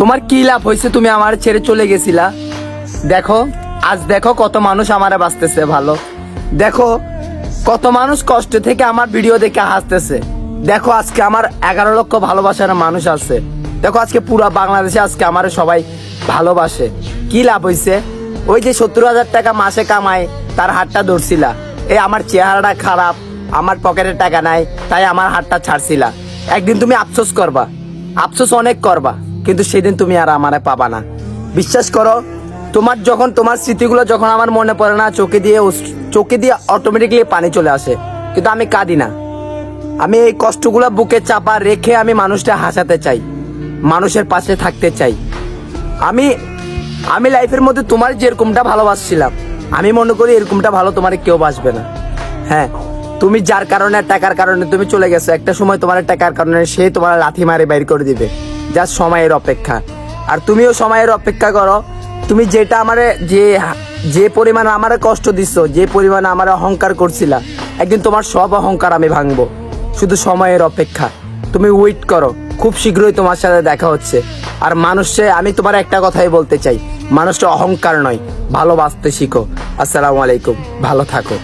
তোমার কি লাভ হয়েছে তুমি আমার ছেড়ে চলে গেছিলা? দেখো, আজ দেখো কত মানুষ আমারে বাঁচতেছে, ভালো। দেখো, কত মানুষ কষ্ট থেকে আমার ভিডিও দেখে হাসতেছে। দেখো, আজকে আমার এগারো লক্ষ ভালোবাসার মানুষ আছে। দেখো, আজকে পুরো বাংলাদেশে আজকে আমার সবাই ভালোবাসে। কি লাভ হয়েছে? ওই যে সত্তর হাজার টাকা মাসে কামায়, তার হাতটা ধরছিলা। এই আমার চেহারাটা খারাপ, আমার পকেটে টাকা নাই, তাই আমার হাতটা ছাড়ছিলা। একদিন তুমি আফসোস করবা। আফসোস অনেক করবা। কিন্তু সেদিন তুমি আর আমারে পাবা না। বিশ্বাস করো, তোমার যখন, তোমার স্মৃতিগুলো যখন আমার মনে পড়ে না, চোখে দিয়ে চোখে দিয়ে অটোমেটিকলি পানি চলে আসে। কিন্তু আমি কাঁদি না। আমি এই কষ্টগুলো বুকে চাপা রেখে আমি মানুষটা হাসাতে চাই, মানুষের পাশে থাকতে চাই। আমি আমি লাইফের মধ্যে তোমার যেরকমটা ভালোবাসছিলাম, আমি মনে করি এরকমটা ভালো তোমার কেউ বাসবে না। হ্যাঁ তুমি যার কারণে টাকার কারণে তুমি চলে গেছো, একটা সময় তোমার টাকার কারণে সে তোমার লাথি মারে বাইর করে দিবে। যা সময়ের অপেক্ষা। আর তুমিও সময়ের অপেক্ষা করো। তুমি যেটা আমারে যে যে পরিমাণ আমারে কষ্ট দিচ্ছ যে পরিমাণ আমার অহংকার করছিলা, একদিন তোমার সব অহংকার আমি ভাঙবো। শুধু সময়ের অপেক্ষা। তুমি ওয়েট করো। খুব শীঘ্রই তোমার সাথে দেখা হচ্ছে। আর মানুষে, আমি তোমার একটা কথাই বলতে চাই। মানুষটা অহংকার নয়, ভালোবাসতে শিখো। আসসালামু আলাইকুম। ভালো থাকো।